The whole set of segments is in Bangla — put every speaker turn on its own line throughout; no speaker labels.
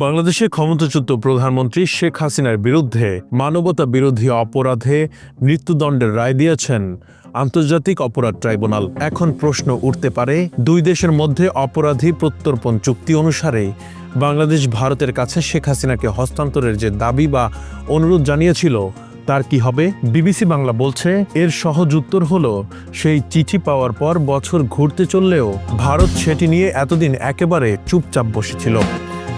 বাংলাদেশের ক্ষমতাচ্যুত প্রধানমন্ত্রী শেখ হাসিনার বিরুদ্ধে মানবতা বিরোধী অপরাধে মৃত্যুদণ্ডের রায় দিয়েছেন আন্তর্জাতিক অপরাধ ট্রাইব্যুনাল। এখন প্রশ্ন উঠতে পারে, দুই দেশের মধ্যে অপরাধী প্রত্যর্পণ চুক্তি অনুসারে বাংলাদেশ ভারতের কাছে শেখ হাসিনাকে হস্তান্তরের যে দাবি বা অনুরোধ জানিয়েছিল, তার কি হবে? বিবিসি বাংলা বলছে, এর সহজ উত্তর হলো, সেই চিঠি পাওয়ার পর বছর ঘুরতে চললেও ভারত সেটি নিয়ে এতদিন একেবারে চুপচাপ বসেছিল।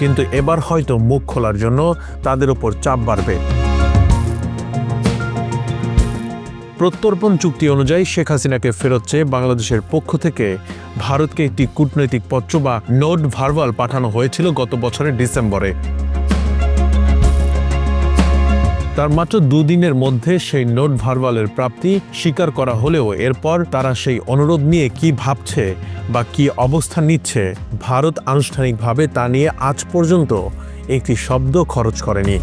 কিন্তু এবার হয়তো মুখ খোলার জন্য তাদের উপর চাপ বাড়বে। প্রত্যর্পণ চুক্তি অনুযায়ী শেখ হাসিনাকে ফেরত চেয়ে বাংলাদেশের পক্ষ থেকে ভারতকে একটি কূটনৈতিক পত্র বা নোট ভার্ভাল পাঠানো হয়েছিল গত বছরের ডিসেম্বরে। তার মাত্র দুদিনের মধ্যে সেই নোট ভারওয়ালের প্রাপ্তি স্বীকার করা হলেও এরপর তারা সেই অনুরোধ নিয়ে কি ভাবছে বা কি অবস্থান নিচ্ছে ভারত আনুষ্ঠানিকভাবে তা নিয়ে আজ পর্যন্ত একটি শব্দ খরচ করেনি।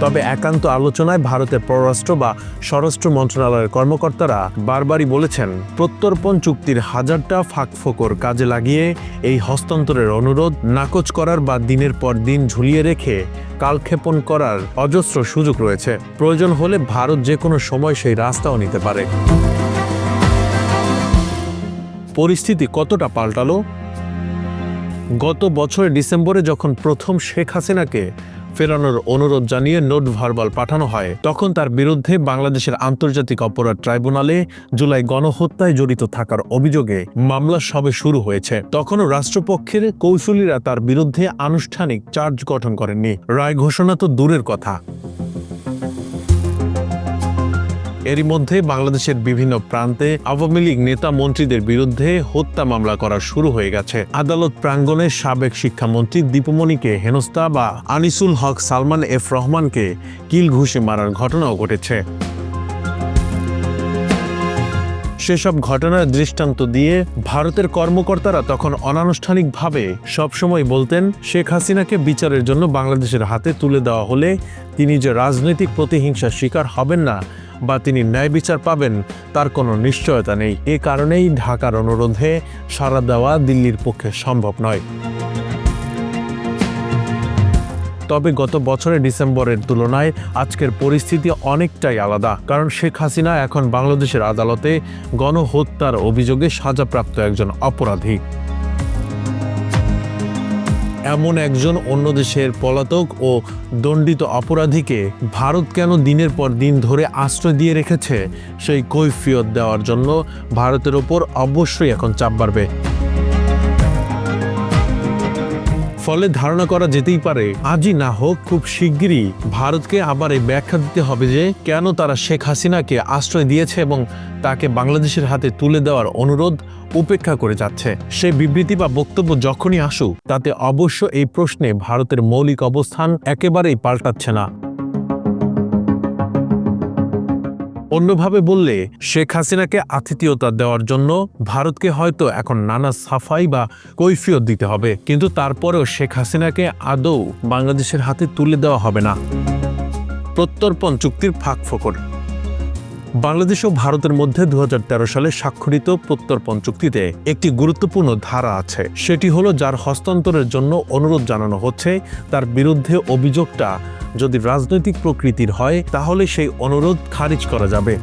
তবে একান্ত আলোচনায় ভারতের পররাষ্ট্র বা স্বরাষ্ট্র মন্ত্রণালয়ের কর্মকর্তারা বারবারই বলেছেন, প্রত্যর্পণ চুক্তির হাজারটা ফাঁকফোকর কাজে লাগিয়ে এই হস্তান্তরের অনুরোধ নাকচ করার বা দিনের পর দিন ঝুলিয়ে রেখে কালক্ষেপণ করার অজস্র সুযোগ রয়েছে। প্রয়োজন হলে ভারত যে কোনো সময় সেই রাস্তাও নিতে পারে। পরিস্থিতি কতটা পাল্টালো? গত বছরের ডিসেম্বরে যখন প্রথম শেখ হাসিনাকে ফেরানোর অনুরোধ জানিয়ে নোট ভার্বাল পাঠানো হয়। তখন তার বিরুদ্ধে বাংলাদেশের আন্তর্জাতিক অপরাধ ট্রাইব্যুনালে জুলাই গণহত্যায় জড়িত থাকার অভিযোগে মামলা সবে শুরু হয়েছে। তখনও রাষ্ট্রপক্ষের কৌশলীরা তার বিরুদ্ধে আনুষ্ঠানিক চার্জ গঠন করেননি। রায় ঘোষণা তো দূরের কথা। এরই মধ্যে বাংলাদেশের বিভিন্ন প্রান্তে আওয়ামী লীগ নেতা মন্ত্রীদের বিরুদ্ধে হত্যা মামলা করা শুরু হয়ে গেছে। আদালত প্রাঙ্গণে সাবেক শিক্ষামন্ত্রী দীপমণিকে হেনস্থা বা আনিসুল হক সালমান এফ রহমানকে কিল ঘুষে মারার ঘটনাও ঘটেছে। সেসব ঘটনার দৃষ্টান্ত দিয়ে ভারতের কর্মকর্তারা তখন অনানুষ্ঠানিকভাবে সবসময় বলতেন, শেখ হাসিনাকে বিচারের জন্য বাংলাদেশের হাতে তুলে দেওয়া হলে তিনি যে রাজনৈতিক প্রতিহিংসার শিকার হবেন না বা তিনি ন্যায় বিচার পাবেন, তার কোনো নিশ্চয়তা নেই। এ কারণেই ঢাকার অনুরোধে সাড়া দেওয়া দিল্লির পক্ষে সম্ভব নয়। তবে গত বছরের ডিসেম্বরের তুলনায় আজকের পরিস্থিতি অনেকটাই আলাদা, কারণ শেখ হাসিনা এখন বাংলাদেশের আদালতে গণহত্যার অভিযোগে সাজাপ্রাপ্ত একজন অপরাধী। এমন একজন অন্য দেশের পলাতক ও দণ্ডিত অপরাধীকে ভারত কেন দিনের পর দিন ধরে আশ্রয় দিয়ে রেখেছে? সেই কৈফিয়ত দেওয়ার জন্য ভারতের ওপর অবশ্যই এখন চাপ বাড়বে। ফলে ধারণা করা যেতেই পারে, আজই না হোক খুব শিগগিরই ভারতকে আবার এই ব্যাখ্যা দিতে হবে যে কেন তারা শেখ হাসিনাকে আশ্রয় দিয়েছে এবং তাকে বাংলাদেশের হাতে তুলে দেওয়ার অনুরোধ উপেক্ষা করে যাচ্ছে। সে বিবৃতি বা বক্তব্য যখনই আসুক, তাতে অবশ্য এই প্রশ্নে ভারতের মৌলিক অবস্থান একেবারেই পাল্টাচ্ছে না। অন্যভাবে বললে, শেখ হাসিনাকে আতিথেয়তা দেওয়ার জন্য ভারতকে হয়তো এখন নানা সাফাই বা কৈফিয়ত দিতে হবে। কিন্তু তারপরেও শেখ হাসিনাকে আদৌ বাংলাদেশের হাতে তুলে দেওয়া হবে না। প্রত্যর্পণ চুক্তির ফাঁক ফোকর। বাংলাদেশ ও ভারতের মধ্যে দু হাজার তেরো সালে স্বাক্ষরিত প্রত্যর্পণ চুক্তিতে একটি গুরুত্বপূর্ণ ধারা আছে। সেটি হলো, যার হস্তান্তরের জন্য অনুরোধ জানানো হচ্ছে, তার বিরুদ্ধে অভিযোগটা যদি রাজনৈতিক প্রকৃতির হয়, তাহলে সেই অনুরোধ খারিজ করা যাবে।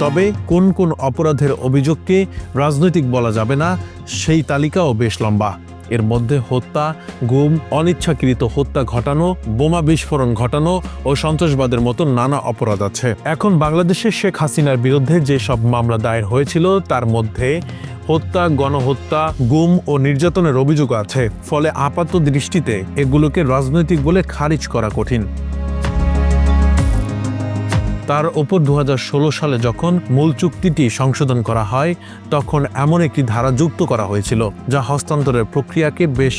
তবে কোন কোন অপরাধের অভিযোগকে রাজনৈতিক বলা যাবে না, সেই তালিকাও বেশ লম্বা। এর মধ্যে হত্যা, গুম, অনিচ্ছাকৃত হত্যা ঘটানো, বোমা বিস্ফোরণ ঘটানো ও সন্ত্রাসবাদের মতো নানা অপরাধ আছে। এখন বাংলাদেশে শেখ হাসিনার বিরুদ্ধে যে সব মামলা দায়ের হয়েছিল, তার মধ্যে হত্যা, গণহত্যা, গুম ও নির্যাতনের অভিযোগ আছে। ফলে আপাত দৃষ্টিতে এগুলোকে রাজনৈতিক বলে খারিজ করা কঠিন। তার ওপর দু হাজার ষোলো সালে যখন মূল চুক্তিটি সংশোধন করা হয়, তখন এমন একটি ধারা যুক্ত করা হয়েছিল, যা হস্তান্তরের প্রক্রিয়াকে বেশ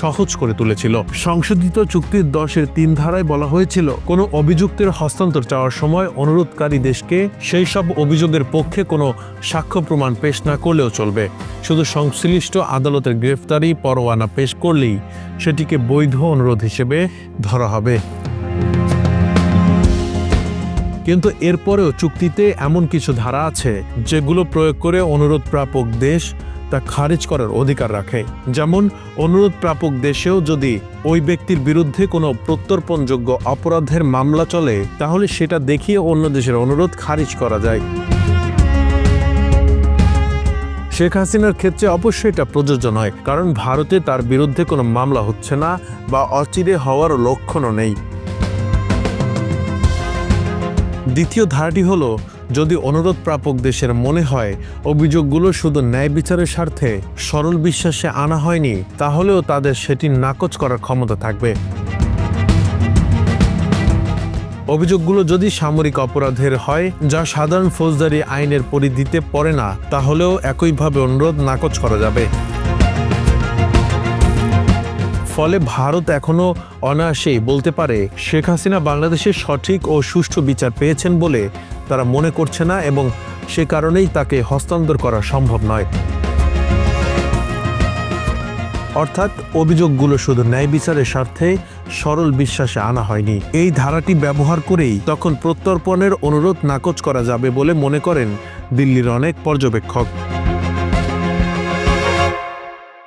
সহজ করে তুলেছিল। সংশোধিত চুক্তির দশের তিন ধারায় বলা হয়েছিল, কোনো অভিযুক্তের হস্তান্তর চাওয়ার সময় অনুরোধকারী দেশকে সেই সব অভিযোগের পক্ষে কোনো সাক্ষ্য প্রমাণ পেশ না করলেও চলবে। শুধু সংশ্লিষ্ট আদালতের গ্রেফতারি পরোয়ানা পেশ করলেই সেটিকে বৈধ অনুরোধ হিসেবে ধরা হবে। কিন্তু এরপরেও চুক্তিতে এমন কিছু ধারা আছে যেগুলো প্রয়োগ করে অনুরোধ প্রাপক দেশ তা খারিজ করার অধিকার রাখে। যেমন, অনুরোধ প্রাপক দেশেও যদি ওই ব্যক্তির বিরুদ্ধে কোনো প্রত্যর্পণযোগ্য অপরাধের মামলা চলে, তাহলে সেটা দেখিয়ে অন্য দেশের অনুরোধ খারিজ করা যায়। শেখ হাসিনার ক্ষেত্রে অবশ্যই এটা প্রযোজ্য নয়, কারণ ভারতে তার বিরুদ্ধে কোনো মামলা হচ্ছে না বা অচিরে হওয়ার লক্ষণও নেই। দ্বিতীয় ধারাটি হলো, যদি অনুরোধ প্রাপক দেশের মনে হয়, অভিযোগগুলো শুধু ন্যায় বিচারের স্বার্থে সরল বিশ্বাসে আনা হয়নি, তাহলেও তাদের সেটি নাকচ করার ক্ষমতা থাকবে। অভিযোগগুলো যদি সামরিক অপরাধের হয়, যা সাধারণ ফৌজদারি আইনের পরিধিতে পড়ে না, তাহলেও একইভাবে অনুরোধ নাকচ করা যাবে। ফলে ভারত এখনও অনায়াসেই বলতে পারে শেখ হাসিনা বাংলাদেশের সঠিক ও সুষ্ঠু বিচার পেয়েছেন বলে তারা মনে করছে না এবং সে কারণেই তাকে হস্তান্তর করা সম্ভব নয়। অর্থাৎ অভিযোগগুলো শুধু ন্যায় বিচারের স্বার্থে সরল বিশ্বাসে আনা হয়নি। এই ধারাটি ব্যবহার করেই তখন প্রত্যর্পণের অনুরোধ নাকচ করা যাবে বলে মনে করেন দিল্লির অনেক পর্যবেক্ষক।